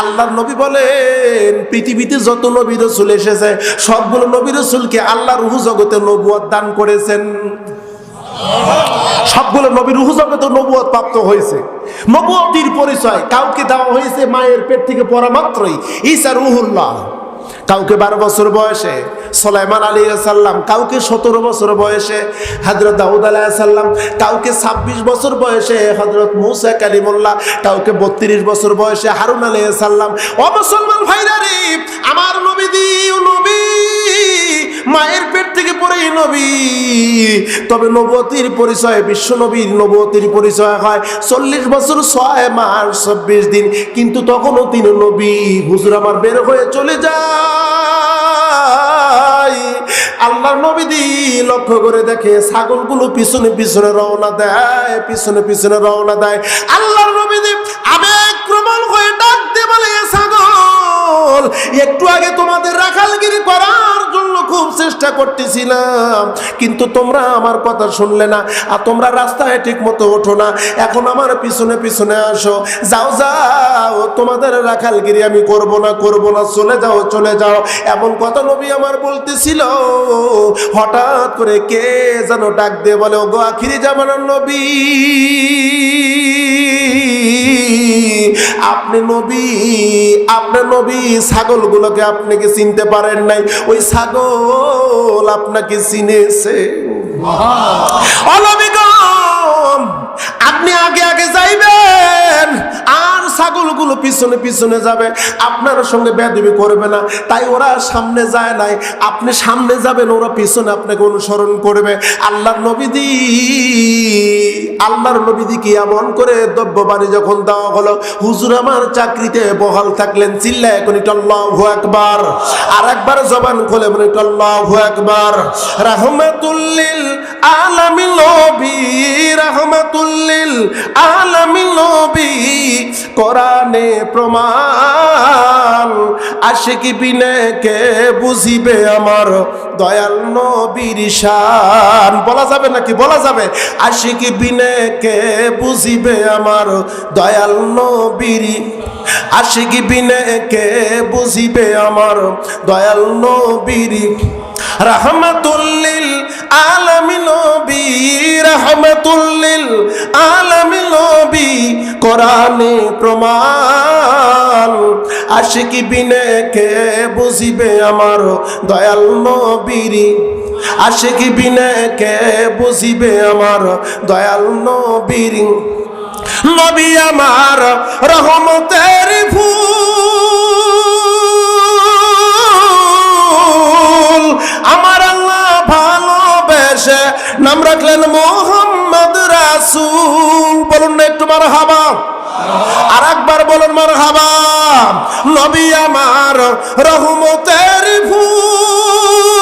আল্লাহর নবী বলেন, পৃথিবীতে যত নবী রসুল এসেছে, সবগুলো নবী রসুলকে আল্লাহ রুহু জগতে নবুয়াদ দান করেছেন। সবগুলো নবী রুহু জগতে নবুয়াদ প্রাপ্ত হয়েছে। নবুয়তির পরিচয় কাউকে দেওয়া হয়েছে মায়ের পেট থেকে পড়া মাত্রই, ঈসা রুহুল্লাহ। কাউকে বারো বছর বয়সে সোলাইমান আলী সাল্লাম কাউকে সতেরো বছর বয়সে হজরত দাউদ আলাহ সাল্লাম কাউকে ছাব্বিশ বছর বয়সে হজরত মুসা কালিমুল্লাহ, কাউকে বত্রিশ বছর বয়সে হারুন আলী সাল্লাম ও মুসলমান ভাইরা রে, আমার নবী নবী, মায়ের পেট থেকে পড়েই নবী। তবে নবতির পরিচয়, বিশ্ব নবীর নবতির পরিচয় হয় চল্লিশ বছর, ছয় মাস চব্বিশ দিন। কিন্তু তখনও তিনি নবী। হুজুর আমার বের হয়ে চলে যায়। আল্লাহ নবী দি লক্ষ্য করে দেখে ছাগলগুলো পিছনে পিছনে রওনা দেয়, পিছনে পিছনে রওনা দেয়। আল্লাহর নবী দি আবেগ প্রবল হয়ে ডাক দে বলে ছাগল, একটু আগে তোমাদের রাখালগিরি করার জন্য খুব চেষ্টা করতেছিলাম, কিন্তু তোমরা আমার কথা শুনলে না, আর তোমরা রাস্তায় ঠিক মতো ওঠো না। এখন আমার পিছনে পিছনে আসো, যাও যাও। তোমাদের রাখালগিরি আমি করব না করব না চলে যাও চলে যাও। এমন কথা নবী আমার বলতেছিল। হঠাৎ করে কে যেন ডাক দিয়ে বলে ও গো আখিরি জামানার নবী আপনি নবী আপনার নবী ছাগলগুলোকে আপনি কি চিনতে পারেন নাই। ওই ছাগল আপনাকে চিনেছে। অনবিগম আপনি আগে আগে যাইবেন, আর ছাগলগুলো পিছনে পিছনে যাবে। আপনার সঙ্গে বেদবি করবে না, তাই ওরা সামনে যায় নাই। আপনি সামনে যাবেন, ওরা পিছনে আপনাকে অনুসরণ করবে। আল্লাহর নবীদি আল্লাহর নবীদি কি এমন করে দ্রব্যবাণী যখন দেওয়া হলো? হুজুর আমার চাকরিতে বহাল থাকলেন চিল্লা এখন আল্লাহু আকবার। আর একবার জবান খোলে বলে আল্লাহু আকবার। রাহমাতুল্লিল আলামিন নবী। কোরআনে প্রমাণ। আশিকি বিনে কে বুঝিবে আমার দয়াল নবীর শান। বলা যাবে নাকি? বলা যাবে। আশিকি বিনে কে বুঝিবে আমার দয়াল নবীর আশিকি বিনে কে বুঝিবে আমার দয়াল নবীর রহমতুল্লিল আলামিন নবী, রহমতুল্লিল আলামিন কোরআনে প্রমাণ। আশিকি বিনে কে বুঝিবে আমার দয়াল নবীর? আশিকি বিনে কে বুঝিবে আমার দয়াল নবীর? নবী আমার রহমতের ফুল নাম রাখলেন মোহাম্মদ রাসূল। বলুন না একটু মার হাবা আর একবার বলুন মার হাবা নবী আমার রহমতের ফুল।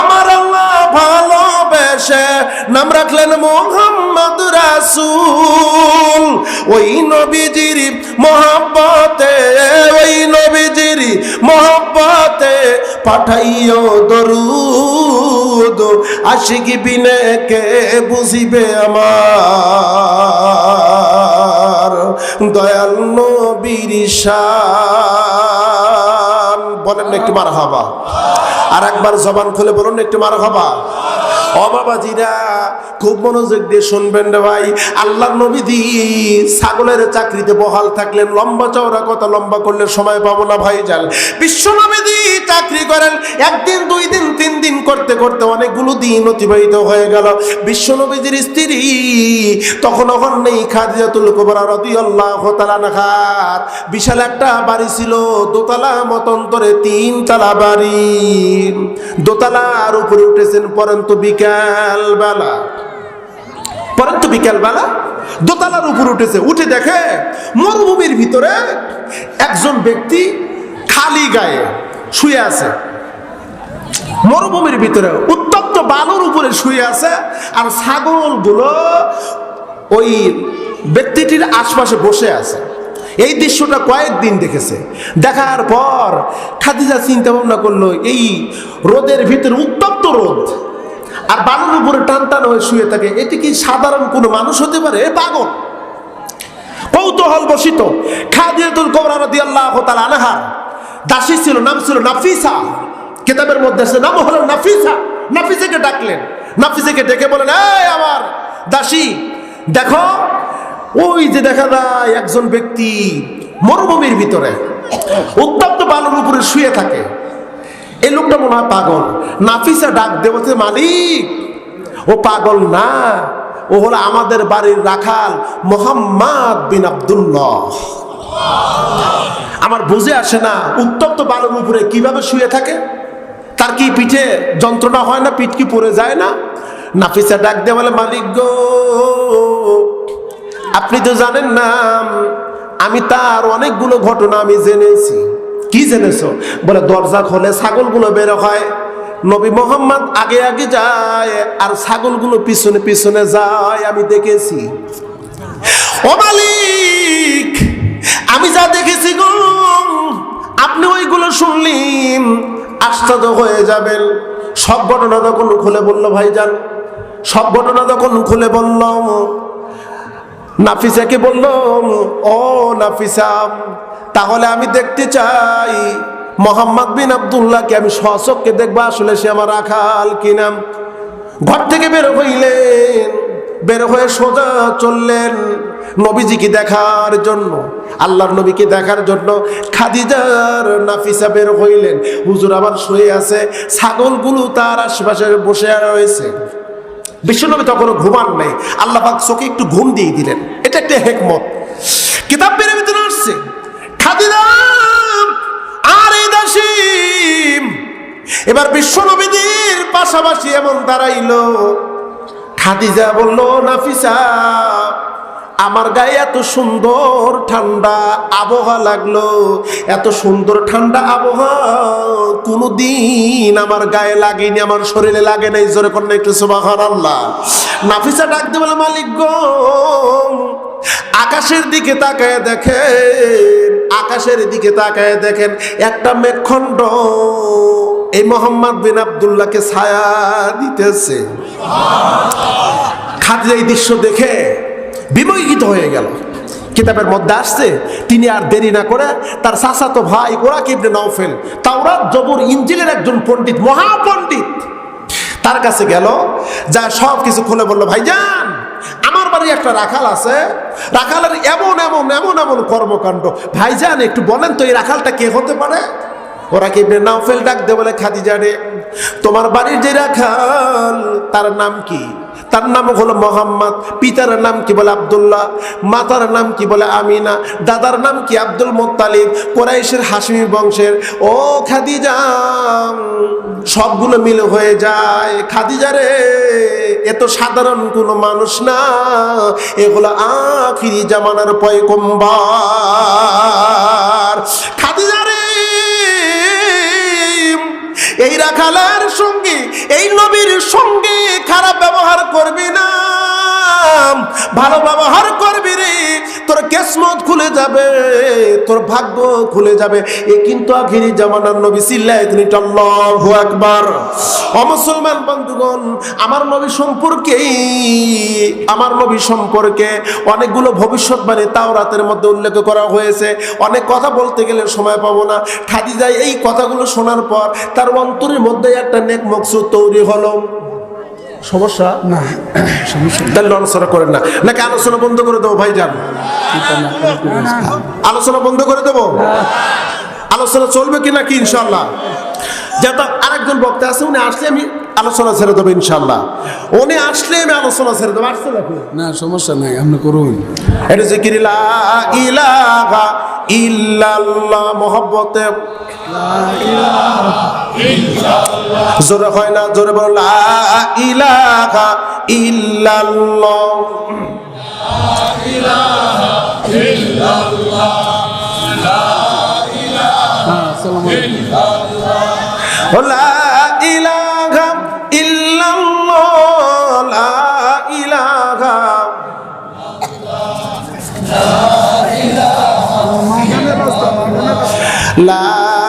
আমার আল্লাহ ভালোবেসে নাম রাখলেন মোহাম্মদ রাসূল। ওই নবীজির মহাব্বতে, ওই মহাব্বতে পাঠাইও দরুদ, আশিক বিনে কে বুঝিবে আমার দয়াল নবীর শান। বলেন একটু মার হাবা আর একবার জবান খুলে বলুন একটু মার হাবা ও বাবাজিরা, খুব মনোযোগ দিয়ে শুনবেন রে ভাই। আল্লাহ নবীদি ছাগলের চাকরিতে বহাল থাকলেন, লম্বা চওড়া কথা লম্বা করলে সময় পাবো না ভাই জান বিশ্ব নবী চাকরি করেন, একদিন, দুই দিন, তিন দিন করতে করতে অনেকগুলো দিন অতিবাহিত হয়ে গেল। বিশ্ব নবীজির স্ত্রী, তখন এখন নেই খাদিজাতুল কুবরা রাদিয়াল্লাহু তাআলা নাহার বিশাল একটা বাড়ি ছিল, দোতলা মতন্তরে তিন তালা বাড়ি। দোতলার উপরে উঠেছেন পরন্ত বিকাল বেলা পরন্তু বিকাল বেলা দোতলার উপর উঠেছে, উঠে দেখে মরুভূমির ভিতরে একজন ব্যক্তি খালি গায়ে শুয়ে আছে। মরুভূমির ভিতরে উত্তপ্ত বালুর উপরে শুয়ে আছে আর ছাগলগুলো ওই ব্যক্তিটির আশপাশে বসে আছে। এই দৃশ্যটা কয়েকদিন দেখেছে। দেখার পর খাদিজা চিন্তা ভাবনা করল, এই রোদের ভিতরে উত্তপ্ত রোদ আর বালুর উপরে টান টান হয়ে শুয়ে থাকে, এটি কি সাধারণ কোনো মানুষ হতে পারে? পাগল। কৌতূহল বসিত খাদিয়াতুল কোবরা রাদিয়াল্লাহু তাআলা আনহা দাসী ছিল, নাম ছিল নাফিসা। কিতাবের মধ্যে আছে নাম হলো নাফিসা। নাফিসাকে ডাকলেন। নাফিসাকে ডেকে বলেন এই আমার দাসী, দেখো, ওই যে দেখা যায় একজন ব্যক্তি মরুভূমির ভিতরে, উত্তপ্ত বালুর উপরে শুয়ে থাকে। এই লোকটা মনে হয় পাগল। নাফিসা ডাক দেবতে মালিক, ও পাগল না। ও হলো আমাদের বাড়ির রাখাল মোহাম্মদ বিন আব্দুল্লাহ। আমার বুঝে আসে না উত্তপ্ত বালুর উপরে কীভাবে শুয়ে থাকে? তার কি পিঠে যন্ত্রণা হয় না? পিঠ কি পড়ে যায় না? নাফিসা ডাক দিয়ে বলে, মালিক গো, আপনি তো জানেন না, আমি তার অনেকগুলো ঘটনা আমি জেনেছি। কি জেনেছো? বলে, দরজা খোলে, ছাগলগুলো বের হয়। নবী মোহাম্মদ আগে আগে যায় আর ছাগলগুলো পিছনে পিছনে যায়, আমি দেখেছি। ও মালিক আমি যা দেখেছি গো, আপনি ওইগুলো শুনলেন আশ্চর্য হয়ে যাবেন। সব ঘটনা তখন খুলে বলল ভাইজান, সব ঘটনা তখন খুলে বললাম নাফিসাকে বলল, ও নাফিসা, তাহলে আমি দেখতে চাই, মোহাম্মদ বিন আবদুল্লাহকে আমি সচককে দেখব, আসলে সে আমার রাখাল কি নাম ঘর থেকে বের হইলেন। বের হয়ে সোজা চললেন নবীজিকে দেখার জন্য, আল্লাহর নবীকে দেখার জন্য খাদিজার নাফিসা বের হইলেন। হুজুর আবার শুয়ে আছে, ছাগলগুলো তার আশেপাশে বসে রয়েছে। বিশ্বনবী তখনও ঘুমান নাই, আল্লাহ পাক চোখে একটু ঘুম দিয়ে দিলেন। এটা একটা হেকমত। কিতাব বের ভিতরে আসছে। খাদিদাম আর এই দাসিম, এবার বিশ্বনবীদের পাশাপাশি এমন দাঁড়াইলো। খাদিজা বলল, নাফিসা, আমার গায়ে এত সুন্দর ঠান্ডা আবহাওয়া লাগল। এত সুন্দর ঠান্ডা আবহাওয়া কোনোদিন আমার গায়ে লাগেনি, আমার শরীরে লাগে নাই। জোরে কন্যা একটু সুবাহান আল্লাহ নাফিসা ডাকতে বলে, মালিক গো, আকাশের দিকে তাকায় দেখেন, আকাশের দিকে তাকায় দেখেন, একটা মেঘখণ্ড এই মোহাম্মদ বিন আবদুল্লাহকে ছায়া দিতেছে। খাদিজা এই দৃশ্য দেখে বিমোহিত হয়ে গেল। কিতাবের মধ্যে আসছে, তিনি আর দেরি না করে তার চাচাতো ভাই ওরা কিবনে নওফেল, তাওরাত জবর ইঞ্জিলের একজন পণ্ডিত, মহাপণ্ডিত। তার কাছে গেল যা সব কিছু খুলে বলল, ভাইজান, আমার বাড়ি একটা রাখাল আছে। রাখালের এমন এমন এমন এমন কর্মকাণ্ড। ভাইজান, একটু বলেন তো, এই রাখালটা কে হতে পারে? ওরা কি নাওফেল ডাক দে বলে খাদিজা রে? তোমার বাড়ির যে রাখাল, তার নাম কি? তার নাম হলো মোহাম্মদ, পিতার নাম কি বলে আবদুল্লাহ, মাতার নাম কি বলে আমিনা, দাদার নাম কি আব্দুল মোত্তালিব, কোরাইশের হাসমি বংশের? ও খাদিজা, সবগুলো মিলে হয়ে যায়। খাদিজা রে এত সাধারণ কোনো মানুষ না এগুলো আখিরি জামানার পয়কম্বার ভালো ব্যবহার করবি রে। তোর কেসমত খুলে যাবে, তোর ভাগ্য খুলে যাবে। এ কিন্তু আখিরি জামানার নবী সিল্লাই তিনি আল্লাহু আকবার। অমুসলমান বন্ধুগণ, আমার নবী সম্পর্কে, আমার নবী সম্পর্কে অনেকগুলো ভবিষ্যৎবাণী তাও রাতের মধ্যে উল্লেখ করা হয়েছে। অনেক কথা বলতে গেলে সময় পাবো না। খাদিজাই এই কথাগুলো শোনার পর তার অন্তরের মধ্যে একটা নেক মকসুদ তৈরি হলো। সমস্যা? না সমস্যা তাহলে আলোচনা করেন না। নাকি আলোচনা বন্ধ করে দেবো ভাই যান আলোচনা বন্ধ করে দেবো? আলোচনা চলবে কি নাকি ইনশাল্লাহ যেহেতু আরেকজন বক্তা আছে উনি আসলে আমি আলোচনা ছেড়ে দেবো ইনশাল্লাহ উনি আসলে আমি আলোচনা ছেড়ে দেবো আসছে নাকি? না সমস্যা নাই আপনি করুন। এটা জিকির লা ইলাহা ইল্লাল্লাহ মহব্বতে জোরে হয় না জোরে বলো লা ইলাহা ইল্লাল্লাহ।